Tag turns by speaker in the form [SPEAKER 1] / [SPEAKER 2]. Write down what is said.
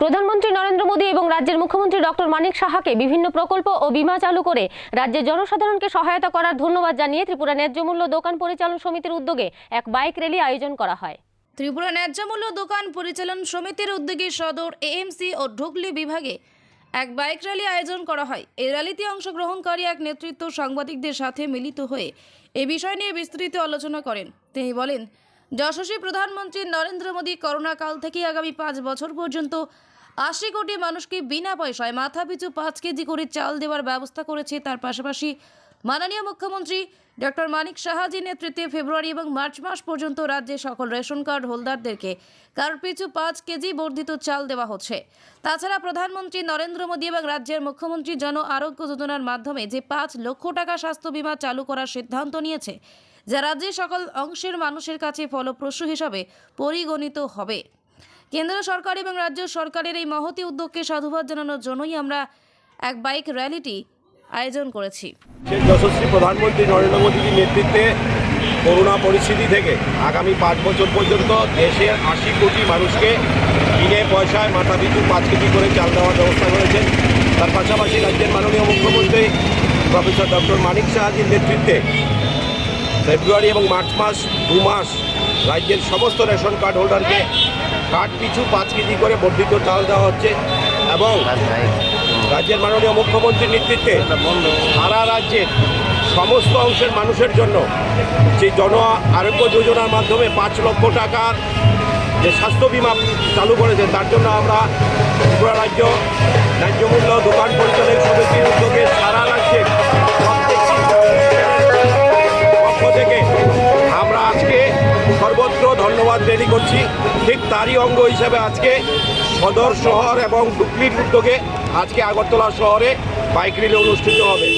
[SPEAKER 1] প্রধানমন্ত্রী নরেন্দ্র মোদী এবং রাজ্যের মুখ্যমন্ত্রী ডক্টর মানিক সাহাকে বিভিন্ন প্রকল্প ও বিমা চালু করে রাজ্যের জনসাধারণকে সহায়তা করার ধন্যবাদ জানিয়ে ত্রিপুরা ন্যায্য মূল্য দোকান পরিচালন সমিতির উদ্যোগে এক বাইক র্যালি আয়োজন করা হয়।
[SPEAKER 2] ত্রিপুরা ন্যায্যমূল্য দোকান পরিচালন সমিতির উদ্যোগে সদর এএমসি ও ঢুগলি বিভাগে এক বাইক র্যালি আয়োজন করা হয়। এই র্যালিতে অংশগ্রহণকারী এক নেতৃত্ব সাংবাদিকদের সাথে মিলিত হয়ে এ বিষয় নিয়ে বিস্তৃত আলোচনা করেন। তিনি বলেন যশস্বী প্রধানমন্ত্রী নরেন্দ্র মোদী করোনা কাল থেকে আগামী পাঁচ বছর পর্যন্ত আশি কোটি মানুষকে বিনা পয়সায় মাথা পিছু পাঁচ কেজি করে চাল দেওয়ার ব্যবস্থা করেছে। তার পাশাপাশি মাননীয় মুখ্যমন্ত্রী ডক্টর মানিক সাহাজির নেতৃত্বে ফেব্রুয়ারি এবং মার্চ মাস পর্যন্ত রাজ্যে সকল রেশন কার্ড হোল্ডারদেরকে কারোর পিছু পাঁচ কেজি বর্ধিত চাল দেওয়া হচ্ছে। তাছাড়া প্রধানমন্ত্রী নরেন্দ্র মোদী এবং রাজ্যের মুখ্যমন্ত্রী জন আরোগ্য যোজনার মাধ্যমে যে পাঁচ লক্ষ টাকা স্বাস্থ্য বীমা চালু করার সিদ্ধান্ত নিয়েছে যা রাজ্যের সকল অংশের মানুষের কাছে ফলপ্রসূ হিসাবে পরিগণিত হবে। কেন্দ্র সরকার এবং রাজ্য সরকারের এই মহতি উদ্যোগকে সাধুবাদ জানানোর জন্যই আমরা এক বাইক র্যালিটি আয়োজন করেছি।
[SPEAKER 3] যশস্বী প্রধানমন্ত্রী নরেন্দ্র মোদীর নেতৃত্বে করোনা পরিস্থিতি থেকে আগামী পাঁচ বছর পর্যন্ত দেশের আশি কোটি মানুষকে বিনে পয়সায় মাথা পিছু পাঁচ কেজি করে চাল দেওয়ার ব্যবস্থা করেছেন। তার পাশাপাশি রাজ্যের মাননীয় মুখ্যমন্ত্রী প্রফেসর ডক্টর মানিক সাহাজির নেতৃত্বে ফেব্রুয়ারি এবং মার্চ মাস দু মাস রাজ্যের সমস্ত রেশন কার্ড হোল্ডারকে কার্ড পিছু পাঁচ কেজি করে বর্ধিত চাল দেওয়া হচ্ছে এবং রাজ্যের মাননীয় মুখ্যমন্ত্রীর নেতৃত্বে সারা রাজ্যের সমস্ত অংশের মানুষের জন্য যে জন আরোগ্য যোজনার মাধ্যমে পাঁচ লক্ষ টাকার যে স্বাস্থ্য বিমা চালু করেছে, তার জন্য আমরা ত্রিপুরা রাজ্য ন্যায্য মূল্য দোকান ধন্যবাদ রেডি করছি। ঠিক তারই অঙ্গ হিসাবে আজকে সদর শহর এবং ডুকলির উদ্যোগে আজকে আগরতলা শহরে বাইক রিলে অনুষ্ঠিত হবে।